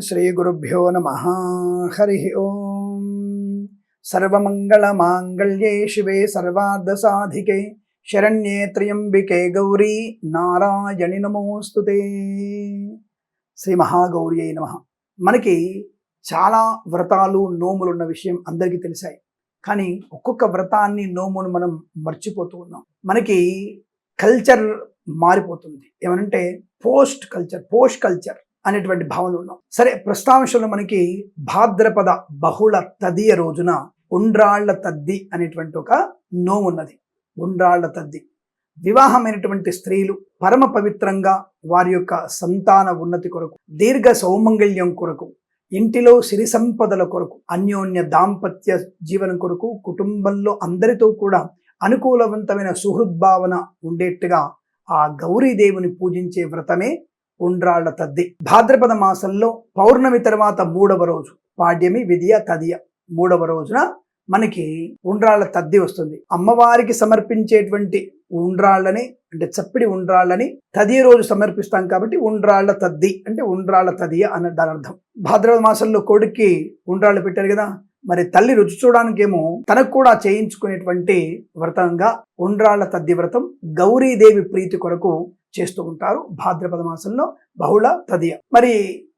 శ్రీగురుభ్యో నమ హరి ఓం సర్వమంగళమాంగళ్యే శివే సర్వార్ధసాధికే శరణ్యే త్ర్యంబికే గౌరీ నారాయణి నమోస్తుతే శ్రీ మహాగౌరి అయి నమ మనకి చాలా వ్రతాలు నోములు ఉన్న విషయం అందరికీ తెలిసాయి. కానీ ఒక్కొక్క వ్రతాన్ని నోమును మనం మర్చిపోతూ ఉన్నాం. మనకి కల్చర్ మారిపోతుంది. ఏమనంటే పోస్ట్ కల్చర్ పోస్ట్ కల్చర్. అనేటువంటి భావనలు ఉన్నాం సరే ప్రస్తాంశంలో మనకి భాద్రపద బహుళ తదియ రోజున ఉండ్రాళ్ళ తద్ది అనేటువంటి ఒక నోము ఉన్నది ఉండ్రాళ్ళ తద్ది. వివాహమైనటువంటి స్త్రీలు పరమ పవిత్రంగా వారి యొక్క సంతాన ఉన్నతి కొరకు దీర్ఘ సౌమంగళ్యం కొరకు ఇంటిలో సిరి సంపదల కొరకు అన్యోన్య దాంపత్య జీవనం కొరకు కుటుంబంలో అందరితో కూడా అనుకూలవంతమైన సుహృద్భావన ఉండేట్టుగా ఆ గౌరీదేవుని పూజించే వ్రతమే ఉండ్రాళ్ళ తద్ది. భాద్రపద మాసంలో పౌర్ణమి తర్వాత మూడవ రోజు పాడ్యమి విధియ తదియ. మూడవ రోజున మనకి ఉండ్రాళ్ళ తద్ది వస్తుంది. అమ్మవారికి సమర్పించేటువంటి ఉండ్రాళ్ళని అంటే చప్పిడి ఉండ్రాళ్ళని తదియ రోజు సమర్పిస్తాం కాబట్టి ఉండ్రాళ్ళ తద్ది అంటే ఉండ్రాళ్ళ తదియ అన్న దాని అర్థం. భాద్రపద మాసంలో కొడుక్కి ఉండ్రాళ్ళు పెట్టారు కదా మరి తల్లి రుచి చూడడానికేమో తనకు కూడా చేయించుకునేటువంటి వ్రతంగా ఉండ్రాళ్ళ తద్ది వ్రతం గౌరీదేవి ప్రీతి కొరకు చేస్తూ ఉంటారు. భాద్రపద మాసంలో బహుళ తదియ. మరి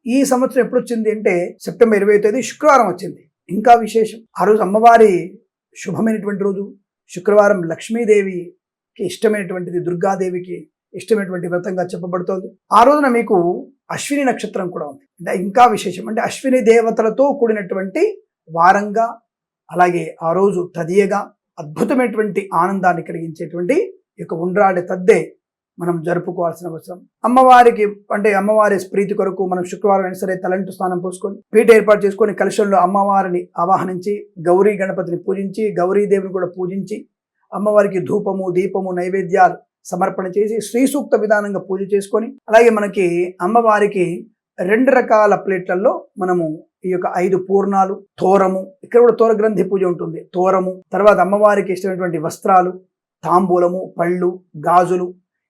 ఈ సంవత్సరం ఎప్పుడు వచ్చింది అంటే సెప్టెంబర్ ఇరవై తేదీ శుక్రవారం వచ్చింది. ఇంకా విశేషం. ఆ రోజు అమ్మవారి శుభమైనటువంటి రోజు. శుక్రవారం లక్ష్మీదేవికి ఇష్టమైనటువంటిది దుర్గాదేవికి ఇష్టమైనటువంటి వ్రతంగా చెప్పబడుతోంది. ఆ రోజున మీకు అశ్విని నక్షత్రం కూడా ఉంది. అంటే ఇంకా విశేషం. అంటే అశ్విని దేవతలతో కూడినటువంటి వారంగా అలాగే ఆ రోజు తదియగా అద్భుతమైనటువంటి ఆనందాన్ని కలిగించేటువంటి యొక్క ఉండ్రాడి తద్దే మనం జరుపుకోవాల్సిన అవసరం. అమ్మవారికి అంటే అమ్మవారి ప్రీతి కొరకు మనం శుక్రవారం అయినా సరే తలంటు స్నానం పోసుకొని పీఠ ఏర్పాటు చేసుకొని కలశంలో అమ్మవారిని ఆవాహనించి గౌరీ గణపతిని పూజించి గౌరీదేవిని కూడా పూజించి అమ్మవారికి ధూపము దీపము నైవేద్యాలు సమర్పణ చేసి శ్రీ సూక్త విధానంగా పూజ చేసుకొని అలాగే మనకి అమ్మవారికి రెండు రకాల ప్లేట్లలో మనము ఈ యొక్క ఐదు పూర్ణాలు తోరము ఇక్కడ కూడా తోర గ్రంథి పూజ ఉంటుంది. తోరము తర్వాత అమ్మవారికి ఇష్టమైనటువంటి వస్త్రాలు తాంబూలము పళ్ళు గాజులు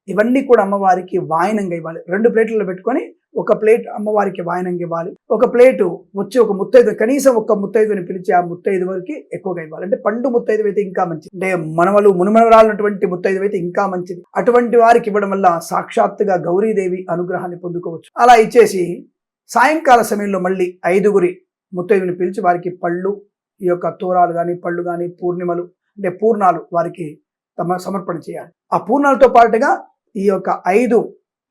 ఇవన్నీ కూడా అమ్మవారికి వాయనంగా ఇవ్వాలి. రెండు ప్లేట్లలో పెట్టుకొని ఒక ప్లేట్ అమ్మవారికి వాయనంగా ఇవ్వాలి. ఒక ప్లేటు వచ్చి ఒక ముత్తైదు కనీసం ఒక ముత్తైదుని పిలిచి ఆ ముత్తైదు వరకు ఎక్కువగా ఇవ్వాలి. అంటే పండు ముత్తైదు అయితే ఇంకా మంచిది. అంటే మనవలు మునుమనవరాలన్నటువంటి ముత్తైదు అయితే ఇంకా మంచిది. అటువంటి వారికి ఇవ్వడం వల్ల సాక్షాత్తుగా గౌరీదేవి అనుగ్రహాన్ని పొందుకోవచ్చు. అలా ఇచ్చేసి సాయంకాల సమయంలో మళ్ళీ ఐదుగురి ముత్తైదుని పిలిచి వారికి పళ్ళు ఈ యొక్క తోరాలు కానీ పళ్ళు కానీ పూర్ణిమలు అంటే పూర్ణాలు వారికి తమ సమర్పణ చేయాలి. ఆ పూర్ణాలతో పాటుగా ఈ యొక్క ఐదు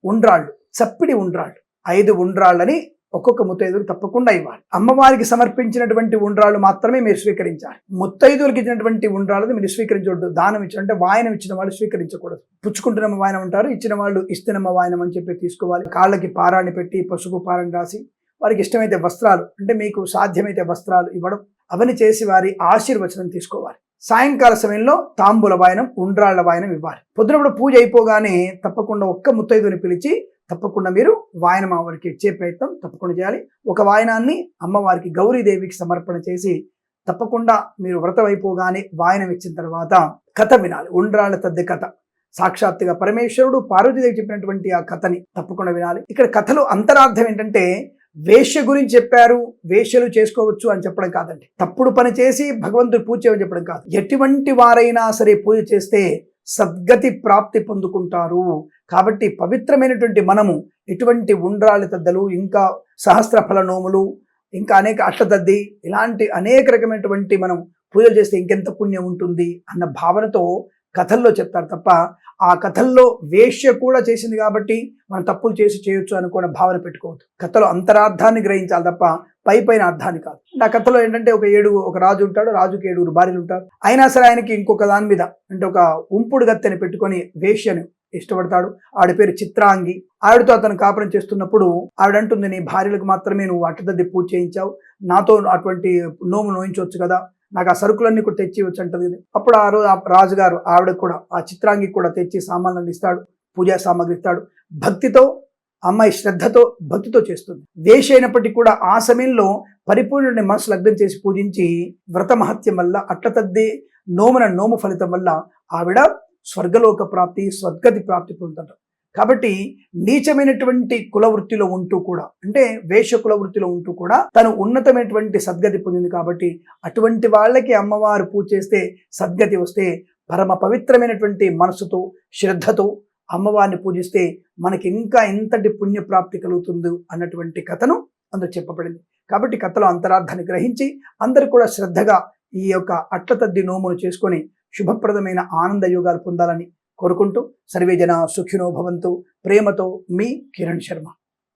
ఉండ్రాళ్ళు చప్పిడి ఉండ్రాళ్ళు. ఐదు ఉండ్రాళ్ళని ఒక్కొక్క ముత్తైదుకు తప్పకుండా ఇవ్వాలి. అమ్మవారికి సమర్పించినటువంటి ఉండ్రాళ్ళు మాత్రమే మీరు స్వీకరించాలి. ముత్తైదువులకు ఇచ్చినటువంటి ఉండ్రాళ్ళని మీరు స్వీకరించకూడదు దానం ఇచ్చిన అంటే వాయనం ఇచ్చిన వాళ్ళు స్వీకరించకూడదు. పుచ్చుకుంటున్నమ్మ వాయనం ఉంటారు ఇచ్చిన వాళ్ళు ఇస్తున్నమ్మ వాయనం అని చెప్పి తీసుకోవాలి. కాళ్ళకి పారాన్ని పెట్టి పసుపు పారాన్ని రాసి వారికి ఇష్టమైతే వస్త్రాలు అంటే మీకు సాధ్యమైతే వస్త్రాలు ఇవ్వడం. అవన్నీ చేసి వారి ఆశీర్వచనం తీసుకోవాలి. సాయంకాల సమయంలో తాంబూల వాయనం ఉండ్రాళ్ళ వాయనం ఇవ్వాలి. పొద్దునప్పుడు పూజ అయిపోగానే తప్పకుండా ఒక్క ముత్తైదుని పిలిచి తప్పకుండా మీరు వాయనం వారికి ఇచ్చే ప్రయత్నం తప్పకుండా చేయాలి. ఒక వాయనాన్ని అమ్మవారికి గౌరీదేవికి సమర్పణ చేసి తప్పకుండా మీరు వ్రతం అయిపోగానే వాయనం ఇచ్చిన తర్వాత కథ వినాలి. ఉండ్రాళ్ళ తద్ది కథ. సాక్షాత్తుగా పరమేశ్వరుడు పార్వతీదేవి చెప్పినటువంటి ఆ కథని తప్పకుండా వినాలి. ఇక్కడ కథలో అంతరార్థం ఏంటంటే వేష్య గురించి చెప్పారు వేష్యలు చేసుకోవచ్చు అని చెప్పడం కాదండి. తప్పుడు పని చేసి భగవంతుడు పూజ చేయమని చెప్పడం కాదు. ఎటువంటి వారైనా సరే పూజ చేస్తే సద్గతి ప్రాప్తి పొందుకుంటారు. కాబట్టి పవిత్రమైనటువంటి మనము ఎటువంటి ఉండ్రాలి తద్దలు ఇంకా సహస్రఫల నోములు ఇంకా అనేక అష్టదద్ది ఇలాంటి అనేక రకమైనటువంటి మనం పూజలు చేస్తే ఇంకెంత పుణ్యం ఉంటుంది అన్న భావనతో కథల్లో చెప్తారు తప్ప ఆ కథల్లో వేష్య కూడా చేసింది కాబట్టి మనం తప్పులు చేసి చేయొచ్చు అనుకున్న భావన పెట్టుకోవద్దు. కథలో అంతరార్థాన్ని గ్రహించాలి తప్ప పై పైన అర్థాన్ని కాదు. నా కథలో ఏంటంటే ఒక ఏడు ఒక రాజు ఉంటాడు రాజుకి ఏడుగురు భార్యలు ఉంటారు. అయినా సరే ఆయనకి ఇంకొక దాని మీద అంటే ఒక ఉంపుడు గత్తెని పెట్టుకొని వేష్యను ఇష్టపడతాడు. ఆవిడ పేరు చిత్రాంగి. ఆవిడతో అతను కాపురం చేస్తున్నప్పుడు ఆవిడంటుంది నీ భార్యలకు మాత్రమే నువ్వు అట్టదద్ది పూజ చేయించావు. నాతో అటువంటి నోము నోయించవచ్చు కదా. నాకు ఆ సరుకులన్నీ కూడా తెచ్చి వచ్చి అంటది అప్పుడు ఆ రోజు ఆ రాజుగారు ఆవిడ కూడా ఆ చిత్రాంగి కూడా తెచ్చి సామాన్లను ఇస్తాడు పూజా సామాగ్రి ఇస్తాడు. భక్తితో అమ్మాయి శ్రద్ధతో భక్తితో చేస్తుంది. వేషి అయినప్పటికీ కూడా ఆ సమయంలో పరిపూర్ణుడిని మనసు లగ్నం చేసి పూజించి వ్రత మహత్యం వల్ల అట్లతద్ది నోమున నోము ఫలితం వల్ల ఆవిడ స్వర్గలోక ప్రాప్తి స్వర్గతి ప్రాప్తి పొందుతాడు కాబట్టి నీచమైనటువంటి కుల వృత్తిలో ఉంటూ కూడా అంటే వేష కుల వృత్తిలో ఉంటూ కూడా తను ఉన్నతమైనటువంటి సద్గతి పొందింది కాబట్టి అటువంటి వాళ్ళకి అమ్మవారు పూజ చేస్తే సద్గతి వస్తే పరమ పవిత్రమైనటువంటి మనసుతో శ్రద్ధతో అమ్మవారిని పూజిస్తే మనకి ఇంకా ఎంతటి పుణ్యప్రాప్తి కలుగుతుంది అన్నటువంటి కథను అందులో చెప్పబడింది. కాబట్టి కథలో అంతరార్థాన్ని గ్రహించి అందరూ కూడా శ్రద్ధగా ఈ యొక్క అట్లతద్ది నోమును చేసుకొని శుభప్రదమైన ఆనంద యోగాలు పొందాలని కోరుకుంటూ సర్వేజన సుఖినో భవంతు. ప్రేమతో మీ కిరణ్ శర్మ.